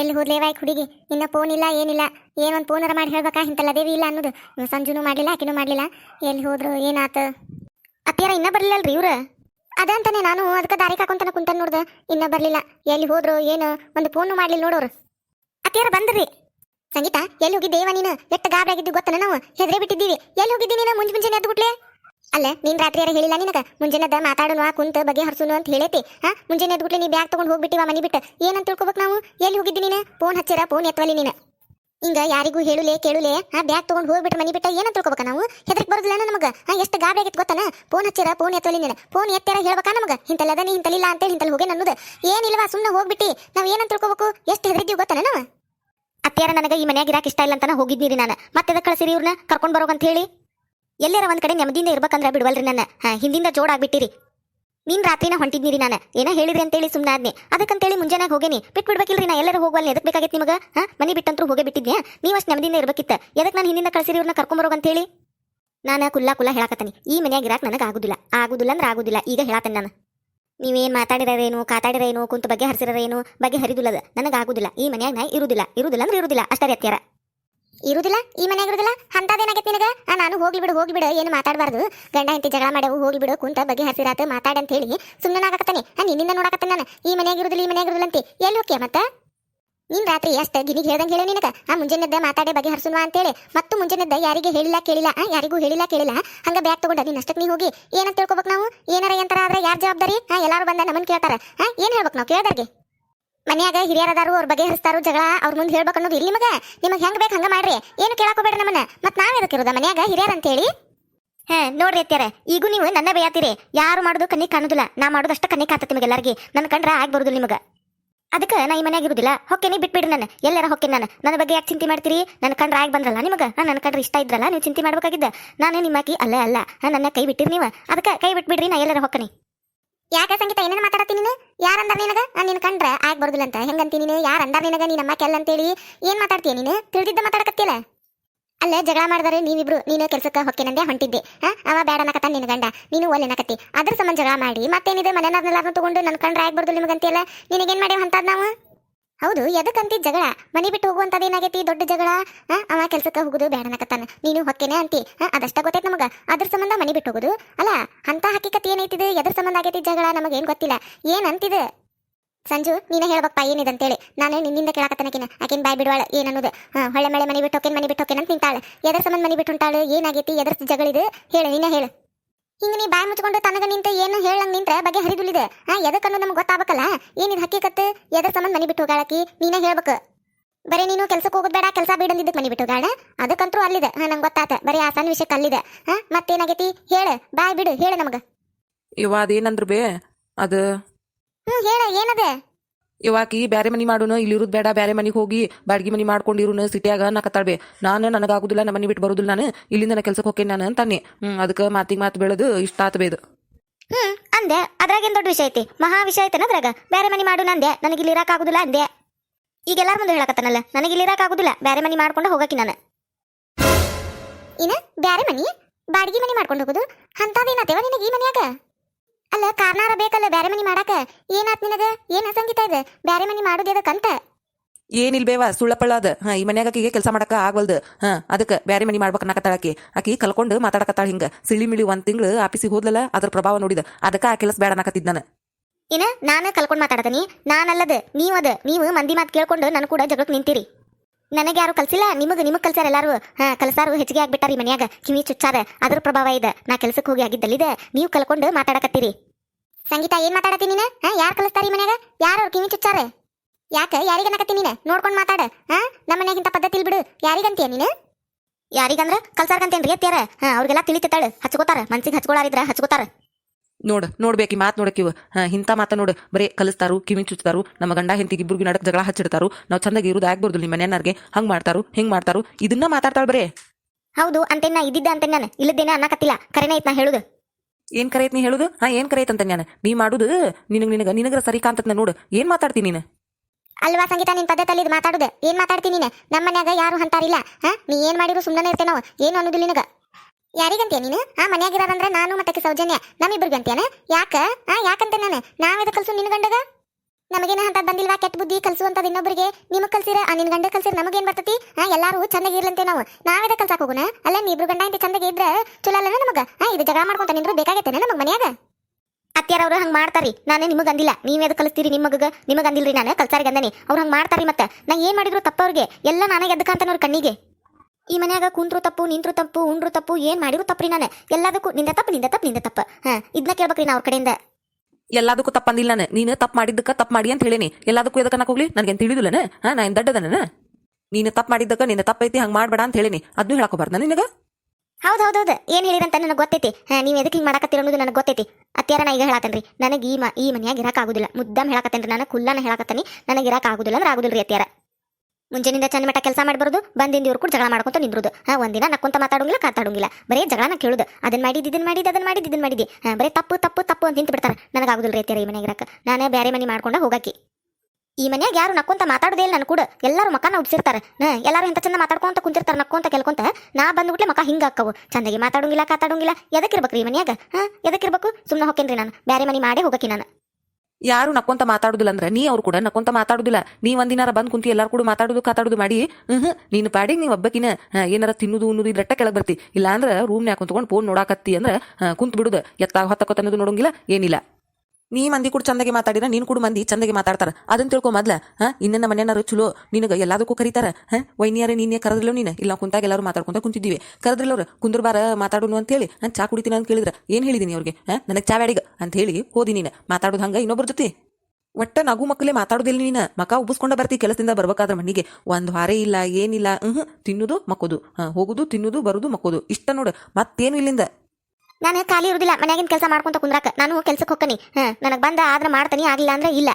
ಎಲ್ಲಿ ಹೋದ್ಲೇವಾಯ್ಕ ಹುಡುಗಿ? ಇನ್ನ ಫೋನ್ ಇಲ್ಲ, ಏನಿಲ್ಲ? ಏನೊಂದು ಫೋನರ ಮಾಡಿ ಹೇಳ್ಬೇಕಾ? ಇಂತಲ್ಲ ದೇವಿ ಇಲ್ಲ ಅನ್ನೋದು. ಸಂಜುನೂ ಮಾಡ್ಲಿಲ್ಲ, ಆಕಿನೂ ಮಾಡ್ಲಿಲ್ಲ. ಎಲ್ಲಿ ಹೋದ್ರು, ಏನಾತ? ಅತ್ಯಾರ ಇನ್ನ ಬರ್ಲಿಲ್ಲಲ್ರಿ ಇವ್ರ? ಅದಂತಾನೆ ನಾನು ಅದಕ್ಕೆ ದಾರಿ ಕಾಕೊಂತನ ಕುಂತ ನೋಡ್ದ. ಇನ್ನ ಬರ್ಲಿಲ್ಲ. ಎಲ್ಲಿ ಹೋದ್ರು, ಏನು? ಒಂದು ಫೋನು ಮಾಡ್ಲಿಲ್ಲ ನೋಡೋರು. ಅತ್ಯಾರ ಬಂದ್ರಿ. ಸಂಗೀತ, ಎಲ್ಲಿ ಹೋಗಿದ್ದೇವ ನೀನು? ಎಷ್ಟು ಗಾಬರಿ ಆಗಿದ್ದು ಗೊತ್ತನ ನಾವು? ಹೆದರೇ ಬಿಟ್ಟಿದ್ದೀವಿ. ಎಲ್ಲಿ ಹೋಗಿದ್ದೀನಿ ನೀನು? ಮುಂಜ್ ಮುಂಜಾನೆ ಎದ್ದು ಬಿಟ್ಲೆ? ಅಲ್ಲ, ನೀನ್ ರಾತ್ರಿ ಯಾರ ಹೇಳಿಲ್ಲ ನಿನಗ? ಮುಂಜಾನೆದ ಮಾತಾಡೋಣ ಕುಂತ ಬಗೆ ಹರ್ಸುನು ಅಂತ ಹೇಳೈತಿ. ಹಾ, ಮುಂಜಾನೆ ಎದ್ಬಿಟ್ಲಿ ನೀ ಬ್ಯಾಗ್ ತಗೊಂಡು ಹೋಗ್ಬಿಟ್ಟಿವ ಮನಿ ಬಿಟ್ಟು. ಏನಂತ ತಿಳ್ಕೊಬೇಕು ನಾವು? ಎಲ್ಲಿ ಹೋಗಿದ್ದಿ ನೀನು? ಫೋನ್ ಹಚ್ಚಿರ, ಫೋನ್ ಎತ್ತವಲ್ಲಿ ನೀನು? ಹಿಂಗ ಯಾರಿಗೂ ಹೇಳುಲೆ, ಕೇಳುಲೆ ಆ ಬ್ಯಾಗ್ ತಗೊಂಡು ಹೋಗ್ಬಿಟ್ಟು ಮನಿ ಬಿಟ್ಟ ಏನಂತ ತಿಳ್ಕೊಬೇಕ ನಾವು? ಹೆದರಿಕ್ ಬರೋದಿಲ್ಲ ನಮಗ? ಹಾ, ಎಷ್ಟು ಗಾಬರಿ ಆಗಿತ್ತು ಗೊತ್ತನ? ಫೋನ್ ಹಚ್ಚಿರ, ಫೋನ್ ಎತ್ತವಲ್ಲಿ ನೀನು? ಫೋನ್ ಎತ್ತಾರ ಹೇಳ್ಬೇಕಾ ನಮಗ? ಇಂತಲ್ಲದ ನೀ ಇಂತಲಿಲ್ಲ ಅಂತೇಳಿ ಇಂತಲ್ಲಿ ಹೋಗಿ ಅನ್ನೋದು? ಏನಿಲ್ವಾ ಸುಮ್ಮನೆ ಹೋಗ್ಬಿಟ್ಟಿ. ನಾವು ಏನಂತ ತಿಳ್ಕೊಬೇಕು? ಎಷ್ಟು ಹೆದರಿದ್ದೀವಿ ಗೊತ್ತಾನ ನಾವು? ಅತ್ಯಾರ ನನಗೆ ಈ ಮನ್ಯಾಗ ಇರಾಕ್ ಇಷ್ಟ ಇಲ್ಲ ಅಂತ ಹೋಗಿದ್ದೀರಿ ನಾನು. ಮತ್ತೆ ಕಳ್ಸಿರಿ ಇವ್ರನ್ನ ಕರ್ಕೊಂಡು ಬರೋಗಂತ ಹೇಳಿ? ಎಲ್ಲಾರ ಒಂದ್ ಕಡೆ ನೆಮ್ಮದಿಯಿಂದ ಇರ್ಬೇಕಂದ್ರ ಬಿಡ್ವಲ್ರಿ ನನ್ನ. ಹಿಂದಿಂದ ಜೋಡ್ ಆಗ್ಬಿಟ್ಟಿರಿ. ನೀನ್ ರಾತ್ರಿನ ಹೊಂಟಿದ್ನಿರಿ ನಾನು. ಏನ ಹೇಳಿದ್ರಿ ಅಂತೇಳಿ ಸುಮ್ಮನಾದ್ನಿ ಅದಕ್ಕಂತೇಳಿ ಮುಂಜಾನೆ ಹೋಗೇನಿ. ಬಿಟ್ಟು ಬಿಡ್ಬೇಕಿಲ್ರಿ ನಾ ಎಲ್ಲರೂ ಹೋಗಲ್ಲ ಎದಕ್ ಬೇಕಾಗಿತ್ತು ನಿಮಗೆ? ಹಾ, ಮನಿ ಬಿಟ್ಟಂತರೂ ಹೋಗೇ ಬಿಟ್ಟಿದ್ನ್ಯಾ? ನೀವು ಅಷ್ಟು ನೆಮ್ಮದಿಯಿಂದ ಇರ್ಬೇಕಿತ್ತ. ಎದಕ್ ನಾನು ಹಿಂದಿಂದ ಕಳ್ಸಿರಿ ಇವ್ರನ್ನ ಕರ್ಕೊಂಬರೋಗ ಅಂತ ಹೇಳಿ ನಾನು ಕುಲ್ಲಾ ಕುಲ್ಲ ಹೇಳಾಕತ್ತೀನಿ. ಈ ಮನ್ಯಾಗ ಇರಾಕ್ ನನಗೆ ಆಗುದಿಲ್ಲ. ಆಗುದಿಲ್ಲ ಅಂದ್ರೆ ಆಗುದಿಲ್ಲ. ಈಗ ಹೇಳಾತೇನೆ ನಾನು. ನೀವೇನ್ ಮಾತಾಡಿರೇನು ಕಾತಾಡಿರೇನು ಕುಂತ ಬಗ್ಗೆ ಹರಿಸಿರೇನು ಬಗ್ಗೆ ಹರಿದಿಲ್ಲದ. ನನಗೆ ಆಗುದಿಲ್ಲ. ಈ ಮನೆಯಾಗ ನಾ ಇರುದಿಲ್ಲ. ಇರುದಿಲ್ಲ ಅಂದ್ರೆ ಇರುದಿಲ್ಲ. ಅಷ್ಟೇ ಅತ್ಯಾರ ಇರುದಿಲ್ಲ, ಈ ಮನ್ಯಾಗ ಇರುದಿಲ್ಲ. ಅಂತದೇನಾಗೈತಿ ನಿನಗ? ನಾನು ಹೋಗ್ಲಿ ಬಿಡು ಹೋಗಿ ಬಿಡು, ಏನು ಮಾತಾಡಬಾರ್ದು. ಗಂಡ, ಹೆಂಡತಿ ಜಗಳ ಮಾಡ್ಯಾವು ಹೋಗಿ ಬಿಡು, ಕುಂತ ಬಗ್ಗೆ ಹಸಿರಾತ ಮಾತಾಡ ಅಂತ ಹೇಳಿ ಸುಮ್ಮನೆ ಆಗತ್ತಾನೆ ನಿನ್ನಿಂದ ನೋಡಕತ್ತಾನೆ ನಾನು. ಈ ಮನ್ಯಾಗ ಇರುದಿಲ್ಲ, ಈ ಮನ್ಯಾಗ ಇರುದಿಲ್ಲ ಅಂತ. ಎಲ್ಲಿ ಓಕೆ ಮತ್ತೆ? ನೀನ್ ರಾತ್ರಿ ಅಷ್ಟ ಗಿನಿಗೆ ಹೇಳ್ದಂಗೆ ಹೇಳು ನಿನಗ. ಆ ಮುಂಜಾನೆದ್ದ ಮಾತಾಡೆ ಬಗ್ಗೆ ಅಂತ ಅಂತೇಳಿ ಮತ್ತು ಮುಂಜಾನೆದ್ದ ಯಾರಿಗೆ ಹೇಳಿಲ್ಲ, ಕೇಳಿಲ್ಲ? ಯಾರಿಗೂ ಹೇಳಿಲ್ಲ, ಕೇಳಿಲ್ಲ? ಹಂಗ ಬ್ಯಾಗ್ ತಗೊಂಡ, ನೀನ್ ಅಷ್ಟಕ್ಕೆ ನೀ ಹೋಗಿ. ಏನಂತ ತಿಳ್ಕೊಬೇಕು ನಾವು? ಏನಾರ ಎಂತರ ಆದ್ರೆ ಯಾರ ಜವಾಬ್ದಾರಿ? ಹಾ ಎಲ್ಲಾರು ಬಂದ ನಮ್ಮನ್ ಕೇಳ್ತಾರ. ಹಾ ಏನ್ ಹೇಳ್ಬೇಕು ನಾವು ಕೇಳ್ದಾರ್ಗೆ? ಮನ್ಯಾಗ ಹಿರಿಯರದಾರು ಅವ್ರ ಬಗ್ಗೆ ಹರಿಸ್ತಾರು, ಜಗಳ ಅವ್ರ ಮುಂದೆ ಹೇಳ್ಬೇಕು ಅನ್ನೋದು ಇಲ್ಲಿ ನಿಮಗ ನಿಮಗೆ ಹೆಂಗ್ ಬೇಕು ಹಂಗ ಮಾಡ್ರಿ. ಏನು ಕೇಳಕೋಬೇಡ್ರಿ ನಮ್ಮನ್ನ. ಮತ್ ನಾವ್ ಎದಕ್ಕಿರೋದ ಮನ್ಯಾಗ ಹಿರಿಯರ್ ಅಂತ ಹೇಳಿ ಹೇ, ನೋಡ್ರಿ ಅತ್ಯಾರ ಈಗೂ ನೀವು ನನ್ನ ಬೇಯತ್ತೀರಿ ಯಾರು ಮಾಡೋದು ಕನ್ನಿ ಕಾಣುದಿಲ್ಲ. ನಾ ಮಾಡೋದು ಕನ್ನಿ ಕಾತತ್ತಿ ನಿಮಗೆ ಎಲ್ಲಾರ್ಗಿ. ನನ್ನ ಕಂಡ್ರ ಆಗಿ ಬರುದಿಲ್ಲ ನಿಮಗ. ಅದಕ್ಕೆ ನಾ ಈ ಮನ್ಯಾಗ ಇರುದಿಲ್ಲ. ಹೊಕ್ಕೇನಿ ಬಿಟ್ಬಿಡ್ರಿ ನಾನು ಎಲ್ಲಾರ ಹೊಕ್ಕೇನಿ ನಾನು. ನನ್ನ ಬಗ್ಗೆ ಯಾಕೆ ಚಿಂತೆ ಮಾಡ್ತೀರಿ? ನನ್ನ ಕಂಡ್ರ ಆಗಿ ಬಂದ್ರಲ್ಲ ನಿಮಗ? ನಾನು ನನ್ನ ಕಂಡ್ರ ಇಷ್ಟ ಇದ್ರಲ್ಲ, ನೀವು ಚಿಂತೆ ಮಾಡ್ಬೇಕಾಗಿದ್ದ. ನಾನು ನಿಮ್ಮಾಕಿ ಅಲ್ಲೇ ಅಲ್ಲ. ನನ್ನ ಕೈ ಬಿಟ್ಟಿರಿ ನೀವು. ಅದಕ್ಕೆ ಕೈ ಬಿಟ್ಬಿಡ್ರಿ ನಾ ಎಲ್ಲಾರ ಹೊಕ್ಕನಿ. ಯಾಕೆ ಸಂಗೀತ? ಏನೇನು ಮಾತಾಡತ್ತೀನಿ ನೀನು? ಯಾರಂದಾರ ನಿನಗ? ನಾನು ಕಂಡ್ರ ಆಗ್ ಬರುದಿಲ್ಲ ಅಂತ. ಹೆಂಗಂತಿ ನೀನು? ಯಾರು ಅಂದಾರ ನಿನಗ? ನೀನ್ ಅಮ್ಮ ಕೆಲ್ಲ ಅಂತೇಳಿ ಏನ್ ಮಾತಾಡ್ತೀಯ ನೀನು? ತಿಳಿದಿದ್ದ ಮಾತಾಡಕತ್ತಿಲ್ಲ ಅಲ್ಲೇ ಜಗಳ ಮಾಡಿದಾರೆ ನೀವಿಬ್ರು. ನೀನು ಕೆಲ್ಸಕ್ಕೆ ಹೊಕ್ಕೇನಂದೆ ಹೊಂಟಿದ್ದೆ. ಹಾ, ಅವ ಬೇಡ ಅನ್ನಕತ್ತ ನಿನ್ ಗಂಡ. ನೀನು ಒಲ್ಲೆ ಅನ್ನಕತ್ತಿ. ಅದ್ರ ಸಂಬಂಧ ಜಗಳ ಮಾಡಿ ಮತ್ತೇನಿದೆ ಮನೆಯವ್ರನ್ನೆಲ್ಲಾರು ತಗೊಂಡು ನನ್ನ ಕಂಡ್ರೆ ಆಗ್ ಬರುದಿಲ್ಲ ನಿಮಗಂತಿಯಲ್ಲ? ನಿನಗೇನ್ ಮಾಡ್ಯಾವ ಅಂತದ್ ನಾವು? ಹೌದು ಎದಕ್ಕಂತಿ ಜಗಳ? ಮನಿ ಬಿಟ್ಟು ಹೋಗುವಂತದ ಏನಾಗೈತಿ ದೊಡ್ಡ ಜಗಳ? ಅವ ಕೆಲ್ಸಕ್ಕೆ ಹೋಗುದು ಬೇಡ ಅನ್ನಕತ್ತಾನ. ನೀನು ಹೊಕ್ಕೇನೆ ಅಂತಿ. ಅದಷ್ಟ ಗೊತ್ತೈತಿ ನಮಗ. ಅದ್ರ ಸಂಬಂಧ ಮನಿ ಬಿಟ್ಟು ಹೋಗುದು. ಅಲ್ಲ ಅಂತ ಹಕ್ಕಿಕತ್ ಏನೈತಿದು? ಎದ್ರ ಸಂಬಂಧ ಆಗೈತಿ ಜಗಳ? ನಮಗೇನು ಗೊತ್ತಿಲ್ಲ. ಏನ್ ಅಂತಿದೆ? ಸಂಜು, ನೀನೇ ಹೇಳ್ಬೇಕಪ್ಪ ಏನಿದೆ ಅಂತೇಳಿ. ನಾನು ನಿನ್ನಿಂದ ಕೇಳಾಕತ್ತನಕಿನ ಆಕಿನ ಬಾಯ್ ಬಿಡುವಾಳ ಏನನ್ನೋದು ಹೊಳೆ ಮಳೆ ಮನಿ ಬಿಟ್ಟು ಹೋಕೇನ್ ಮನಿ ಬಿಟ್ಟು ಹೋಕೇನ್ ಅಂತ ನಿಂತಾಳೆ. ಎದ್ರ ಸಂಬಂಧ ಮನಿ ಬಿಟ್ಟು ಹೊಂಟಾಳು? ಏನಾಗೈತಿ? ಎದ್ರ ಜಗಳಿದು? ಹೇಳು, ನೀನೇ ಹೇಳು. ಹಿಂಗ ನೀ ಬಾಯಿ ಮುಚ್ಕೊಂಡು ತನಗ ನಿಂತ ಏನು ಹೇಳಂಗ್ ನಿಂತ್ರ ಬಗ್ಗೆ ಹರಿದುಲಿದೆ ಹಾ ಎದಕ್ಕನ್ನು ನಮ್ಗೆ ಗೊತ್ತಾಗಬೇಕಲ್ಲ? ಏನಿದ್ ಹಕ್ಕಿಕತ್ ಎದ್ರ ಸಂಬಂಧ ಮನಿ ಬಿಟ್ಟು ಹೋಗಾಳಕಿ ನೀನೇ ಹೇಳ್ಬೇಕು. ಬರೀ ನೀನು ಕೆಲ್ಸಕ್ಕೆ ಹೋಗೋದು ಬೇಡ ಕೆಲಸ ಬಿಡಂದಿದ್ದಕ್ಕೆ ಮನಿ ಬಿಟ್ಟು ಹೋಗಾಳ ಅದಕ್ಕಂತೂ ಅಲ್ಲಿದೆ. ಹಾ ನಂಗೆ ಗೊತ್ತಾತ. ಬರೀ ಆ ಸಣ್ಣ ವಿಷಯಕ್ಕೆ ಅಲ್ಲಿದೆ. ಹಾ ಮತ್ತೇನಾಗೈತಿ? ಹೇಳ. ಬಾಯ್ ಬಿಡು. ಹೇಳು ನಮಗೆ. ಇವ ಏನಂದ್ರು ಬೇ? ಅದು ಹ್ಮ್ ಹೇಳ. ಏನದ? ಇವಾಕಿ ಬೇರೆ ಮನಿ ಮಾಡೋಣ ಇಲ್ಲಿ ಇರುದ್ ಬೇಡ ಬೇರೆ ಮನಿಗೆ ಹೋಗಿ ಬಾಡ್ಗಿ ಮನಿ ಮಾಡ್ಕೊಂಡಿರುನು ಸಿಟಿಯಾಗ ನಾ ಕತ್ತಾಳ್ಬೆ ನಾನು ನನಗಾಗುದಿಲ್ಲ ನಮ್ಮ ಮನಿ ಬಿಟ್ಟು ಬರೋದಿಲ್ಲ ನಾನು ಇಲ್ಲಿಂದ ನಾ ಕೆಲ್ಸಕ್ಕೆ ಹೋಗ್ತೇನೆ ನಾನು ಅಂತಾನೆ ಹ್ಮ್, ಅದಕ್ಕೆ ಮಾತಿಗೆ ಮಾತು ಬೆಳೆದು ಇಷ್ಟ ಆತಬೇದು ಹ್ಮ್, ಅಂದೆ. ಅದ್ರಾಗೇನ್ ದೊಡ್ಡ ವಿಷಯ ಐತಿ? ಮಹಾ ವಿಷಯ ಐತನ ಅದ್ರಾಗ? ಬೇರೆ ಮನಿ ಮಾಡು ನಂದೆ ನನಗೆ ಇಲ್ಲಿ ಇರಾಕಾಗುದಿಲ್ಲ ಅಂದೆ. ಈಗ ಎಲ್ಲಾರ ಮುಂದೆ ಹೇಳಕತ್ತನಲ್ಲ? ನನಗೆ ಇಲ್ಲಿ ಇರಾಕಾಗುದಿಲ್ಲ ಬೇರೆ ಮನಿ ಮಾಡ್ಕೊಂಡು ಹೋಗಕಿ ನಾನು. ಇನ್ನ ಬ್ಯಾರೆ ಮನಿ? ಬಾಡಿಗೆ ಮನಿ ಮಾಡ್ಕೊಂಡು ಹೋಗುದು? ಅಂತದೇನತೇವ ನಿನಗೆ ಈ ಮನ್ಯಾಗ? ಅಲ್ಲ ಕಾರ್ನಾರ ಬೇಕಲ್ಲ ಬ್ಯಾರೆ ಮನಿ ಮಾಡಾಕ? ಏನಾತ್ ನಿನಗ? ಏನ್ ಸಂಗೀತ ಇದೆ? ಬ್ಯಾರೆ ಮನಿ ಮಾಡುದು ಎದಕ್ಕಂತ ಏನಿಲ್ ಬೇವ ಸುಳ್ಳಪಳ್ಳ ಅದ. ಹಾ ಈ ಮನ್ಯಾಗ ಆಕಿಗೆ ಕೆಲಸ ಮಾಡಕ ಆಗವಲ್ದು. ಹಾ ಅದಕ್ಕೆ ಬ್ಯಾರೆ ಮನಿ ಮಾಡ್ಬೇಕು ಅನ್ನಕತ್ತಾಳ ಆಕಿ. ಆಕಿ ಕಲ್ಕೊಂಡು ಮಾತಾಡಕತ್ತಾಳ ಹಿಂಗ. ಸಿಳಿ ಮಿಳಿ ಒಂದ್ ತಿಂಗಳು ಆಫೀಸಿಗೆ ಹೋದ್ಲಲ್ಲ ಅದ್ರ ಪ್ರಭಾವ ನೋಡಿದ. ಅದಕ್ಕೆ ಆ ಕೆಲಸ ಬೇಡ ಅನ್ನಕತ್ತಿದ್ ನಾನು. ಏನ ನಾನು ಕಲ್ಕೊಂಡ್ ಮಾತಾಡತೀನಿ ನಾನಲ್ಲದ ನೀವದ ಅದ ನೀವು ಮಂದಿ ಮಾತು ಕೇಳ್ಕೊಂಡು ನನ್ನ ಕೂಡ ಜಗಳಕ್ಕೆ ನಿಂತೀರಿ. ನನಗೆ ಯಾರು ಕಲ್ಸಿಲ್ಲ? ನಿಮಗೆ ನಿಮಗೆ ಕಲ್ಸಾರ ಎಲ್ಲಾರು? ಹಾ, ಕಲ್ಸಾರು ಹೆಚ್ಚಿಗೆ ಆಗ್ಬಿಟ್ಟಾರಿ ಮನ್ಯಾಗ. ಕಿವಿ ಚುಚ್ಚಾರ. ಅದ್ರ ಪ್ರಭಾವ ಇದೆ. ನಾ ಕೆಲಸಕ್ಕೆ ಹೋಗಿ ಆಗಿದ್ದಲ್ಲಿದೆ. ನೀವು ಕಲ್ಕೊಂಡು ಮಾತಾಡಕತ್ತೀರಿ. ಸಂಗೀತ ಏನ್ ಮಾತಾಡತ್ತಿ ನೀನು? ಹಾ, ಯಾರು ಕಲಿಸ್ತಾರಿ ಮನ್ಯಾಗ? ಯಾರು ಕಿವಿ ಚುಚ್ಚಾರ? ಯಾಕ? ಯಾರಿಗನ್ನಕತ್ತಿ ನೀನು? ನೋಡ್ಕೊಂಡು ಮಾತಾಡ. ಹಾ, ನಮ್ಮ ಮನ್ಯಾಗಿಂತ ಪದ್ಧತಿ ಬಿಡು ಯಾರಿಗಂತೀಯ ನೀನು? ಯಾರಿಗಂದ್ರ? ಕಲ್ಸಾರ್ಗಂತೇನ್ರಿ ಅತ್ಯಾರ ಹಾ, ಅವ್ರಿಗೆಲ್ಲ ತಿಳಿತಿತ್ತಾಳ ಹಚ್ಕೋತಾರ. ಮನ್ಸಿಗೆ ಹಚ್ಕೊಳಾರಿದ್ರ ಹಚ್ಕೋತಾರ. ನೋಡ್ ನೋಡ್ಬೇಕು ಈ ಮಾತು ನೋಡಕ್ಕಿವ ಹಾ ಇಂಥ ಮಾತ ನೋಡು. ಬರೇ ಕಲಿಸ್ತಾರು ಕಿವಿ ಚುಚ್ತಾರು ನಮ್ಮ ಗಂಡ ಹೆಂಡತಿಗೆ ಇಬ್ಬರಿಗೆ ನಡಕ್ ಜಗಳ ಹಚ್ಚಿಡ್ತಾರು. ನಾವು ಚಂದಾಗಿ ಇರೋದು ಆಗ್ಬಾರ್ದು ನಿಮ್ಮ ಮನೆಯವ್ರಿಗೆ. ಹಂಗ್ ಮಾಡ್ತಾರು ಹಿಂಗ್ ಮಾಡ್ತಾರು. ಇದನ್ನ ಮಾತಾಡ್ತಾಳ ಬರೇ. ಹೌದು ಅಂತೇನ ಇದ್ದಿದ್ದ ಅಂತ ನಾನು? ಇಲ್ಲದೇನೆ ಅನ್ನಕತ್ತಿಲ್ಲ. ಕರೆನೇ ಐತ್ ನಾ ಹೇಳುದು. ಏನ್ ಕರೆಯತ್ ನೀ ಹೇಳುದು? ಹಾ ಏನ್ ಕರೆಯತ್ ಅಂತ ನಾನು? ನೀ ಮಾಡುದು ನಿನಗ ನಿನಗ ನಿನಗರ ಸರಿ ಕಾಂತತ್ ನೋಡು. ಏನ್ ಮಾತಾಡ್ತೀನಿ ನೀನು? ಅಲ್ವಾ ಸಂಗೀತ ನಿನ್ ಪದ್ಧತಿಯಲ್ಲಿ ಮಾತಾಡುದು? ಏನ್ ಮಾತಾಡ್ತೀನಿ ನೀನು? ನಮ್ಮ ಮನ್ಯಾಗ ಯಾರು ಅಂತಾರಿಲ್ಲ. ಹಾ ನೀ ಏನ್ ಮಾಡಿದ್ರು ಸುಮ್ಮನೆ ಇರ್ತೇನೋ? ಏನು ಅನ್ನೋದಿಲ್ಲ ನಿನಗ? ಯಾರಿಗಂತೀಯ ನೀನು? ಆ, ಮನ್ಯಾಗಿರೋದಂದ್ರೆ ನಾನು ಮತ್ತೆ ಸೌಜನ್ಯ. ನಮ್ಮಿಬ್ರಿಗೆ ಅಂತೀಯನ ಯಾಕ? ಆ, ಯಾಕಂತ ನಾನು? ನಾವೇದ ಕಲ್ಸು ನಿನ್ ಗಂಡಗ? ನಮಗೇನ ಅಂತ ಬಂದಿಲ್ವಾ? ಕೆಟ್ಟ ಬುದ್ಧಿ ಕಲ್ಸುವಂತದ್ ಇನ್ನೊಬ್ಬರಿಗೆ ನಿಮಗ್ ಕಲ್ಸಿರ? ನಿನ್ ಗಂಡ ಕಲ್ಸಿರ ನಮಗೇನ್ ಬರ್ತತಿ? ಹಾ ಎಲ್ಲಾರು ಚಂದಾಗಿ ಇರ್ಲಂತೆ ನಾವು. ನಾವೇದ ಕಲ್ಸಾಕ್ ಹೋಗುನ ಅಲ್ಲ, ನೀ ಇಬ್ರು ಗಂಡ ಇಂತ ಚಂದಾಗಿ ಇದ್ರ ಚಲೋ ಅಲ್ಲನ ನಮಗ? ಹಾ ಇದು ಜಗಳ ಮಾಡ್ಕೊಂತ ನಿಂದ್ರು ಬೇಕಾಗೈತೆನ ನಮಗ್ ಮನ್ಯಾಗ? ಅತ್ಯಾರವ್ರು ಹಂಗ್ ಮಾಡ್ತಾರಿ ನಾನೇ ನಿಮಗ ಅಂದಿಲ್ಲ. ನೀವೇದ ಕಲಿಸ್ತೀರಿ ನಿಮಗ ನಿಮಗ್ ಅಂದಿಲ್ರಿ ನಾನು? ಕಲ್ಸಾರಿ ಗಂದನಿ ಅವ್ರು ಹಂಗ್ ಮಾಡ್ತಾರಿ ಮತ್ತೆ. ನಾ ಏನ್ ಮಾಡಿದ್ರು ತಪ್ಪವ್ರಿಗೆ? ಎಲ್ಲ ನಾನೇ ಎದ್ದಕಂತನವ್ರ ಕಣ್ಣಿಗೆ. ಈ ಮನ್ಯಾಗ ಕುಂತ್ರು ತಪ್ಪು ನಿಂತ್ರು ತಪ್ಪು ಉಂಡ್ರು ತಪ್ಪು ಏನ್ ಮಾಡಿರು ತಪ್ಪ್ರಿ ನಾನು. ಎಲ್ಲದಕ್ಕೂ ನಿಂದ ತಪ್ಪು ನಿಂದ ತಪ್ಪು ನಿಂದ ತಪ್ಪ. ಹಾ ಇದನ್ನ ಕೇಳ್ಬೇಕ್ರಿ ನಾ ಅವ್ರ ಕಡೆಯಿಂದ. ಎಲ್ಲದಕ್ಕೂ ತಪ್ಪಂದಿಲ್ಲ ನಾನು. ನೀನು ತಪ್ಪು ಮಾಡಿದ್ದಕ್ಕ ತಪ್ಪು ಮಾಡಿ ಅಂತ ಹೇಳೇನಿ. ಎಲ್ಲದಕ್ಕೂ ಎದಕ್ಕ ನಾ ಹೋಗ್ಲಿ ನನಗೆ ತಿಳಿದಿಲ್ಲನ ಹಾ ನಾ ಏನ್ ದಡ್ಡದನ ನೀನು? ತಪ್ಪು ಮಾಡಿದ್ದಕ್ಕ ನಿನ್ನ ತಪ್ಪೈತಿ ಹಂಗ ಮಾಡಬೇಡ ಅಂತ ಹೇಳೇನಿ. ಅದನ್ನು ಹೇಳಕೋಬಾರ್ದು ನಾನು ನಿನಗೆ? ಹೌದು ಹೌದು ಏನ್ ಹೇಳಿರಂತ ನನಗೆ ಗೊತ್ತೈತಿ. ಹಾ ನೀವು ಎದಕ್ಕೆ ಹಿಂಗ್ ಮಾಡಕತ್ತೀರ ಅನ್ನೋದು ನನಗೆ ಗೊತ್ತೈತಿ. ಅತ್ಯಾರ ನಾ ಈಗ ಹೇಳತ್ತೇನ್ರಿ ನನಗೆ ಈ ಮ ಈ ಮನ್ಯಾಗ ಇರಕ್ ಆಗುದಿಲ್ಲ. ಮುದ್ದಾಮ್ ಹೇಳಕತ್ತೇನ್ರಿ ನಾನು ಕುಲ್ಲನ ಹೇಳಕತ್ತೀನಿ. ನನಗೆ ಇರಕ್ ಆಗುದಿಲ್ಲ ಅಂದ್ರೆ ರೀ ಅತ್ಯಾರ ಮುಂಜಾನಿಂದ ಚಂದ ಮಟ್ಟ ಕೆಲಸ ಮಾಡ್ಬಾರ್ದು, ಬಂದಿಂದ ಇವ್ರು ಕೂಡ ಜಗಳ ಮಾಡ್ಕೊಂತ ನಿಂದ್ರುದು ಹಾ, ಒಂದಿನ ನಕ್ಕೊಂತ ಮಾತಾಡೋಂಗಿಲ್ಲ, ಕಾತಾಡೋಂಗಿಲ್ಲ. ಬರೀ ಜಗಳನ ಕೇಳುದು. ಅದನ್ನ ಮಾಡಿದ ಇದನ್ನ ಮಾಡಿದ್ ಅದನ್ನ ಮಾಡಿದ್ ಇದನ್ನ ಮಾಡಿದಿ. ಹಾ, ಬರೀ ತಪ್ಪು ತಪ್ಪು ತಪ್ಪು ಅಂತ ನಿಂತು ಬಿಡ್ತಾರೆ ನನಗೆ ಆಗುದಿಲ್ರಿ ಅತ್ಯಾರ ಈ ಮನ್ಯಾಗ ಇರಕ್ಕೆ ನಾನು ಬೇರೆ ಮನೆ ಮಾಡ್ಕೊಂಡ ಹೋಗಾಕಿ. ಈ ಮನ್ಯಾಗ ಯಾರು ನಕ್ಕೊಂತ ಮಾತಾಡೋದೇ ಇಲ್ಲ ನಾನು ಕೂಡ. ಎಲ್ಲರೂ ಮಕ್ಕನ ಉಪ್ಸಿರ್ತಾರೆ ಹಾ, ಎಲ್ಲರೂ ಎಂತ ಚಂದ ಮಾತಾಡ್ಕೊಂತ ಕುಂತಿರ್ತಾರೆ ನಕ್ಕೊಂತ ಕೆಲ್ಕೊಂತ ನಾ ಬಂದ್ಬಿಟ್ಲೆ ಮಕ್ಕ ಹಿಂಗ ಹಾಕವು ಚಂದಾಗಿ ಮಾತಾಡೋಂಗಿಲ್ಲ, ಕಾತಾಡೋಂಗಿಲ್ಲ. ಎದಕ್ಕಿರ್ಬೇಕ್ರಿ ಈ ಮನ್ಯಾಗ? ಹಾ ಎದಕ್ಕಿರ್ಬೇಕು ಸುಮ್ಮನೆ ಹೋಗ್ತೇನ್ರಿ ನಾನು. ಬೇರೆ ಮನೆ ಮಾಡೇ ಹೋಗಕಿ ನಾನು. ಯಾರು ನಕ್ಕೊಂತ ಮಾತಾಡುದಿಲ್ಲ ಅಂದ್ರೆ ನೀ ಅವ್ರು ಕೂಡ ನಕ್ಕೊಂತ ಮಾತಾಡುದಿಲ್ಲ. ನೀ ಒಂದಿನಾರ ಬಂದ್ ಕುಂತಿ ಎಲ್ಲಾರು ಕೂಡ ಮಾತಾಡುದು ಕಾತಾಡುದು ಮಾಡಿ, ಹ್ಮ್ ನೀನು ಪಾಡಿಗೆ ನೀವು ಒಬ್ಬಕಿನ ಏನಾರ ತಿನ್ನುದು ಉನ್ನುದು ಇದ್ರಟ್ಟ ಕೆಳಗೆ ಬರ್ತಿ. ಇಲ್ಲ ಅಂದ್ರೆ ರೂಮ್ನ್ಯಾಗ ಕುಂತ್ಕೊಂಡು ಫೋನ್ ನೋಡಾಕತ್ತಿ ಅಂದ್ರೆ ಕುಂತ್ ಬಿಡುದು ಎತ್ತಾಗ ಹೊತ್ತಕೊತ ಅನ್ನೋದು ನೋಡೋಂಗಿಲ್ಲ, ಏನಿಲ್ಲ. ನೀ ಮಂದಿ ಕೂಡ ಚಂದಾಗಿ ಮಾತಾಡಿರ ನೀನು ಕೂಡ ಮಂದಿ ಚಂದಾಗಿ ಮಾತಾಡ್ತಾರ. ಅದನ್ನ ತಿಳ್ಕೊ ಮೊದ್ಲ, ಹಾ? ಇನ್ನೇನ ಮನೆಯನ್ನಾರು ಚಲೋ ನಿನಗೆ ಎಲ್ಲದಕ್ಕೂ ಕರೀತಾರ, ಹಾ? ವೈನಿಯಾರ ನೀನೇ, ಕರೆದ್ರಲ್ಲ ನೀನು? ಇಲ್ಲ, ಕುಂತಾಗ ಎಲ್ಲರೂ ಮಾತಾಡ್ಕೊಂತ ಕುಂತಿದ್ದೀವಿ. ಕರೆದ್ರಲ್ಲ ಅವ್ರು ಕುಂದ್ರಬಾರ ಮಾತಾಡೋನು ಅಂತ ಹೇಳಿ ನಾನು ಚಾ ಕುಡಿತೀನಿ ಅಂತ ಕೇಳಿದ್ರ, ಏನು ಹೇಳಿದೀನಿ ಅವ್ರಿಗೆ, ಹಾ? ನನಗೆ ಚಾ ಬ್ಯಾಡಿಗ ಅಂತ ಹೇಳಿ ಹೋದಿ ನೀನು. ಮಾತಾಡೋದು ಹಂಗ ಇನ್ನೊಬ್ಬರ ಜೊತೆ. ಒಟ್ಟ ನಗು ಮಕ್ಕಳೇ ಮಾತಾಡೋದಿಲ್ಲ ನೀನು. ಮಕ ಉಬ್ಬಿಸ್ಕೊಂಡ ಬರ್ತಿ ಕೆಲಸದಿಂದ ಬರ್ಬೇಕಾದ್ರೆ ಮನೆಗೆ ಒಂದು ವಾರ ಇಲ್ಲ, ಏನಿಲ್ಲ ಹ್ಞೂ ತಿನ್ನುದು ಮಕ್ಕೋದು ಹೋಗೋದು ಹೋಗುದು, ತಿನ್ನುದು, ಬರುದು ಮಕ್ಕೋದು. ಇಷ್ಟ ನೋಡು, ಮತ್ತೇನು ಇಲ್ಲಿಂದ? ನಾನು ಖಾಲಿ ಇರುದಿಲ್ಲ ಮನ್ಯಾಗಿನ ಕೆಲಸ ಮಾಡ್ಕೊಂತ ಕುಂದ್ರಾಕ. ನಾನು ಕೆಲ್ಸಕ್ಕೆ ಹೋಗ್ತೀನಿ. ಹಾ ನನಗೆ ಬಂದ ಆದ್ರೆ ಮಾಡ್ತೀನಿ ಆಗ್ಲಿಲ್ಲ ಅಂದ್ರೆ ಇಲ್ಲ.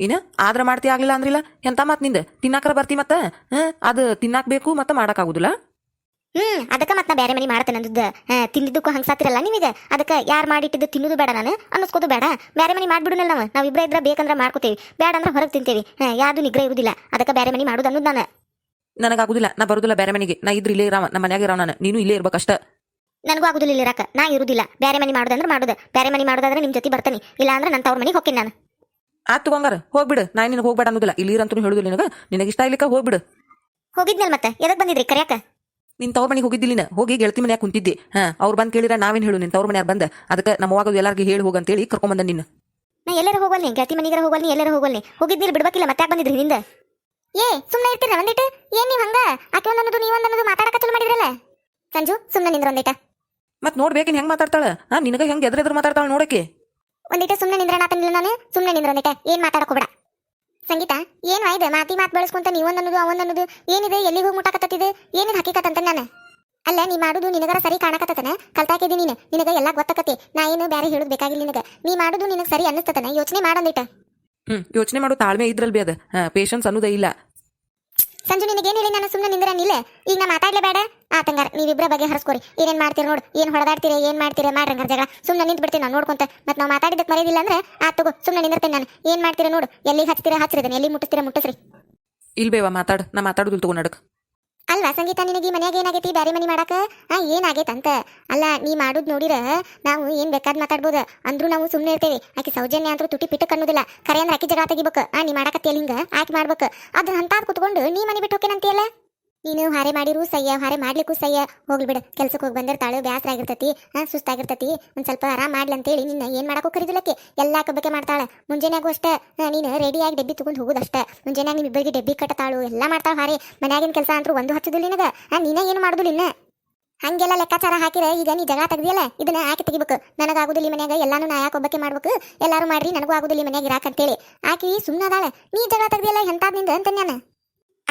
ಏನ? ಆದ್ರ ಮಾಡ್ತಿ ಆಗ್ಲಿಲ್ಲ ಅಂದ್ರಿಲ್ಲ ಎಂತ ಮತ್ನಿಂದ? ತಿನ್ನಾಕರ ಬರ್ತಿ ಮತ್ತ? ಹಾ ಅದು ತಿನ್ನಾಕ್ ಬೇಕು ಮತ್ತ ಮಾಡಕ್ ಆಗುದಿಲ್ಲ? ಹ್ಮ್ ಅದಕ್ಕೆ ಮತ್ತೆ ಬ್ಯಾರೆ ಬೇರೆ ಮನೆ ಮಾಡ್ತೇನೆ ಅಂದದ್ದು. ತಿಂದಿದ್ದಕ್ಕೂ ಹಂಗ್ಸಾತಿರಲ್ಲ ನಿಮಗೆ ಅದಕ್ಕೆ ಯಾರು ಮಾಡಿಟ್ಟಿದ್ದು ತಿನ್ನೋದು ಬೇಡ ನಾನು? ಅನ್ನಿಸ್ಕೋದು ಬೇಡ. ಬ್ಯಾರೆ ಮನೆ ಮಾಡ್ಬಿಡುನಲ್ಲ ನಾವು? ನಾವು ಇಬ್ಬರ ಇದ್ರೆ ಬೇಕಂದ್ರೆ ಮಾಡ್ಕೋತೀವಿ. ಬೇಡ ಅಂದ್ರೆ ಹೊರಗೆ ತಿಂತೇವಿ. ಹಾ ಯಾವುದು ನಿಗ್ರಹ ಇರುದಿಲ್ಲ. ಅದಕ್ಕೆ ಬ್ಯಾರೆ ಮನೆ ಮಾಡೋದು ಅನ್ನೋದು ನಾನು. ನನಗಾಗುದಿಲ್ಲ ನಾ ಬರುದಿಲ್ಲ ಬೇರೆ ಮನೆಗೆ. ನಾ ಇದ್ರ ಇಲ್ಲೇ ಇರಾವ. ನಮ್ಮ ಮನ್ಯಾಗ ಇರಾವ ನಾನು. ನೀನು ಇಲ್ಲೇ ಇರ್ಬೇಕಷ್ಟ ನನಗೂ ಆಗುದಿಲ್ಲ ಇಲ್ಲಿ ಇರಕ. ನಾ ಇರುದಿಲ್ಲ. ಬೇರೆ ಮನೆ ಮಾಡೋದಂದ್ರೆ ಮಾಡೋದು. ಬೇರೆ ಮನೆ ಮಾಡೋದಾದ್ರೆ ನಿಮ್ ಜೊತೆ ಬರ್ತಾನೆ. ಇಲ್ಲ ಅಂದ್ರೆ ನನ್ನ ತವ್ರ ಮನೆಗೆ ಹೋಗ್ತೀನಿ ನಾನು. ಆತ್ ತಗೊಂಗಾರ ಹೋಗ್ಬಿಡು. ನಾ ನಿನಗೆ ಹೋಗ್ಬೇಡ ಅನ್ನೋದಿಲ್ಲ. ಇಲ್ಲಿ ಇರಂತೂ ಹೇಳುದಿಲ್ಲ ನಿನಗೆ. ನಿನಗೆ ಇಷ್ಟ ಆಗ್ಲಿಕ್ಕ ಹೋಗ್ಬಿಡು. ಹೋಗಿದ್ನಲ್ಲ ಮತ್ತೆ? ಎದಕ್ ಬಂದಿದ್ರಿ ಕರೆಯಕ? ನಿನ್ ತವ್ರ ಮನೆಗೆ ಹೋಗಿದ್ದಿಲ್ಲಿನ ಹೋಗಿ ಗೆಳತಿ ಮನ್ಯಾಗ ಕುಂತಿದ್ದೆ. ಹಾ ಅವ್ರು ಬಂದ್ ಕೇಳಿರ ನಾವೇನ್ ಹೇಳು? ನಿನ್ ತವ್ರ ಮನ್ಯಾಗ ಬಂದ. ಅದಕ್ಕೆ ನಮ್ಮ ಆಗೋದು ಎಲ್ಲಾರ್ಗೆ ಹೇಳಿ ಹೋಗಂತೇಳಿ ಕರ್ಕೊಂಬಂದ ನಿನ್ನ. ನಾ ಎಲ್ಲರೂ ಹೋಗಲ್ನಿ? ಗೆಳತಿ ಮನೆಗೆ ಹೋಗಲ್ನಿ? ಎಲ್ಲರೂ ಹೋಗಲ್ನಿ? ಹೋಗಿದ್ದೀರಿ ಬಿಡ್ಬೇಕಿಲ್ಲ ಮತ್ತೆ ಯಾಕೆ ಬಂದಿದ್ರಿ ನಿಂದ? ಏ ಸುಮ್ಮನೆ ಇರ್ತೀರ ಒಂದಿಟ್ಟು ಏನ್ ನೀವ್ ಹಂಗ? ಆಕೆ ಒಂದನ್ನೋದು ನೀವೊಂದನ್ನೋದು ಮಾತಾಡಕ ಚಲೋ ಮಾಡಿದ್ರಲ್ಲ? ಸಂಜು ಸುಮ್ಮನೆ ನಿಂದ್ರ ಒಂದಿಟ. ಮತ್ ನೋಡ್ಬೇಕಿನ್ ಹೆಂಗ್ ಮಾತಾಡ್ತಾಳ? ಹಾ ನಿನಗ ಹೆಂಗ್ ಎದ್ರ ಮಾತಾಡ್ತಾಳ ನೋಡಕ್ಕೆ? ಒಂದಿಟ ಸುಮ್ನೆ ನಿಂದ್ರ ನಾತನಿಲ್ಲ ನಾನು? ಸುಮ್ನೆ ನಿಂದ್ರ ಒಂದಿಟ ಏನ್ ಮಾತಾಡಕೋಬೇಡ ಸಂಗೀತ ಏನು ಆಯ್ತು ಮಾತಿ ಮಾತು ಅನ್ನೋದು ನೀವೊಂದನ್ನೋದು ಅವೊಂದನ್ನೋದು ಏನಿದೆ? ಎಲ್ಲಿಗೆ ಹೋಗಿ ಮುಟ್ಟಾಕತ್ತಿದೆ? ಏನಿದೆ ಹಕೀಕತ್ ಅಂತ ನಾನು? ಅಲ್ಲ ನೀ ಮಾಡುದು ನಿನಗರ ಸರಿ ಕಾಣಕತ್ತತನ? ಕಲ್ತಾಕಿದಿ ನೀನು. ನಿನಗ ಎಲ್ಲ ಗೊತ್ತಾಕತಿ ನಾ ಏನು ಬೇರೆ ಹೇಳೋದು ಬೇಕಾಗಿಲ್ಲ ನಿನಗ. ನೀ ಮಾಡುದು ನಿನಗೆ ಸರಿ ಅನ್ನಿಸ್ತತನ? ಯೋಚನೆ ಮಾಡಂದಿಟ್ಟ ಹ್ಮ್ ಯೋಚನೆ ಮಾಡೋ ತಾಳ್ಮೆ ಇದ್ರಲ್ಲಿ ಬಿ ಅದ ಪೇಷನ್ಸ್ ಅನ್ನೋದೇ ಇಲ್ಲ. ಸಂಜು ನಿನಗೇನು ಹೇಳಿ? ನಾನು ಸುಮ್ಮನೆ ನಿಂದ್ರ ನಿಲ್ಲ ಈಗ ನಾ ಮಾತಾಡ್ಲೇ ಬೇಡ. ಆತಂಗಾರ ನೀವಿಬ್ಬರ ಬಗ್ಗೆ ಹರಿಸ್ಕೋರಿ. ಏನೇನ್ ಮಾಡ್ತೀರಿ ನೋಡು. ಏನ್ ಏನು ಏನ್ ಮಾಡ್ತೀರಿ? ಮಾಡ್ರಂಗಾರ ಜಗಳ. ಸುಮ್ಮನೆ ನಿಂತ್ ಬಿಡ್ತೀನಿ ನಾನು ನೋಡ್ಕೊಂತ. ಮತ್ತೆ ನಾವು ಮಾತಾಡಿದ್ದಕ್ಕೆ ಮರೆಯದಿಲ್ಲ ಅಂದ್ರೆ ಆತ್ ತಗೋ ಸುಮ್ಮನೆ ನಿಂದಿರ್ತೇನೆ ನಾನು. ಏನ್ ಮಾಡ್ತೀರಿ ನೋಡು. ಎಲ್ಲಿ ಹಚ್ತೀರ ಹಚ್ಚಿರದನ್ನ ಎಲ್ಲಿ ಮುಟ್ಟಿಸ್ತೀರ, ಮುಟ್ಟಿಸ್ರಿ. ಇಲ್ಬೇವಾ, ಮಾತಾಡು. ನಾ ಮಾತಾಡುದಿಲ್ ತಗೋ ನಡಕ್. ಅಲ್ವಾ ಸಂಗೀತ, ನಿನಗೆ ಮನ್ಯಾಗ ಏನಾಗೈತಿ? ಬ್ಯಾರೆ ಮನಿ ಮಾಡಾಕ? ಆ ಏನಾಗೈತಂತ ಅಲ್ಲ, ನೀ ಮಾಡುದ್ ನೋಡಿರ? ನಾವು ಏನ್ ಬೇಕಾದ್ ಮಾತಾಡ್ಬೋದು? ಅಂದ್ರೂ ನಾವು ಸುಮ್ಮನೆ ಇರ್ತೇವೆ. ಆಕೆ ಸೌಜನ್ಯ ಅಂತೂ ತುಟಿ ಪಿಟ್ಟಕ್ ಅನ್ನೋದಿಲ್ಲ. ಕರೆ ಅಂದ್ರೆ ಆಕಿ ಜಗಳ ತೆಗಿಬೇಕು. ಆ, ನೀ ಮಾಡಕತ್ತಿಯಲ್ಲ ಹಿಂಗ? ಆಕಿ ಮಾಡ್ಬೇಕು. ಅದ್ರ ಹಂತಾದ್ ಕುತ್ಕೊಂಡು ನೀ ಮನೆ ಬಿಟ್ಟು ಹೋಕೇನಂತೀಯಲ್ಲ ನೀನು ಹಾರೆ ಮಾಡಿರು ಸಯ್ಯ ಹಾರೆ ಮಾಡ್ಲಿಕ್ಕೂ ಸಯ್ಯ ಹೋಗ್ಲಿ ಬಿಡು. ಕೆಲ್ಸಕ್ಕೆ ಹೋಗಿ ಬಂದಿರ್ತಾಳು ಬ್ಯಾಸರ ಆಗಿರ್ತತಿ, ಹಾ, ಸುಸ್ತಾಗಿರ್ತತಿ. ಒಂದ್ ಸ್ವಲ್ಪ ಆರಾಮ್ ಮಾಡ್ಲಿ ಅಂತೇಳಿ ನಿನ್ನ ಏನ್ ಮಾಡಕ್ಕೂ ಕರಿದಿಲ್ಲಕ್ಕೆ. ಎಲ್ಲ ಕಬ್ಬಕ್ಕೆ ಮಾಡ್ತಾಳೆ. ಮುಂಜಾನೆಗೂ ಅಷ್ಟೇ. ನೀನು ರೆಡಿಯಾಗಿ ಡಬ್ಬಿ ತಗೊಂಡು ಹೋಗುದಷ್ಟೇ ಮುಂಜಾನೆ ನಿಮ್ಮ ಇಬ್ಬರಿಗೆ ಡಬ್ಬಿ ಕಟ್ಟತಾಳು, ಎಲ್ಲ ಮಾಡ್ತಾಳೆ ಹಾರೆ. ಮನ್ಯಾಗಿನ ಕೆಲಸ ಅಂತೂ ಒಂದು ಹಚ್ಚುದಿಲ್ಲ ನಿನಗ. ನೀನ ಏನು ಮಾಡುದಿಲ್ಲ ಇನ್ನ? ಹಂಗೆಲ್ಲ ಲೆಕ್ಕಾಚಾರ ಹಾಕಿರ ಈಗ ನೀ ಜಗಳ ತೆಗ್ದಿಯಲ್ಲ? ಇದನ್ನ ಆಕೆ ತೆಗಿಬೇಕು. ನನಗಾಗುದಿಲ್ಲ ಮನ್ಯಾಗ. ಎಲ್ಲಾನು ನಾ ಯಾಕೆ ಒಬ್ಬಕ್ಕೆ ಮಾಡ್ಬೇಕು? ಎಲ್ಲಾರು ಮಾಡ್ರಿ, ನನಗೂ ಆಗುದಿಲ್ಲ ಮನ್ಯಾಗ ಇರಾಕಂತೇಳಿ ಆಕಿ ಸುಮ್ಮನಾದಾಳೆ ನೀ ಜಗಳ ತೆಗ್ದಿಯಲ್ಲ ಎಂತಾದ್ನಿಂದ ಅಂತ ನಾನು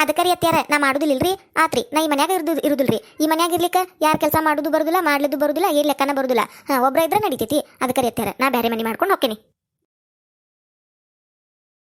ಅದಕ್ಕರಿ ಅತ್ಯಾರ ನಾ ಮಾಡುದಿಲ್ಲರಿ ಆತ್ರಿ, ನಾ ಈ ಮನ್ಯಾಗ ಇರುದು ಇರುದಿಲ್ರಿ. ಈ ಮನ್ಯಾಗ ಇರ್ಲಿಕ್ಕ ಯಾರ್ ಕೆಲಸ ಮಾಡುದು ಬರುದಿಲ್ಲ, ಮಾಡ್ಲಿದ್ದು ಬರುದಿಲ್ಲ, ಏನ್ ಲೆಕ್ಕನ ಬರುದಿಲ್ಲ. ಹಾ ಒಬ್ಬರ ಇದ್ರ ನಡಿತೈತಿ. ಅದಕ್ಕರಿ ಅತ್ಯಾರ ನಾ ಬೇರೆ ಮನೆ ಮಾಡ್ಕೊಂಡು ಹೋಗ್ತೀನಿ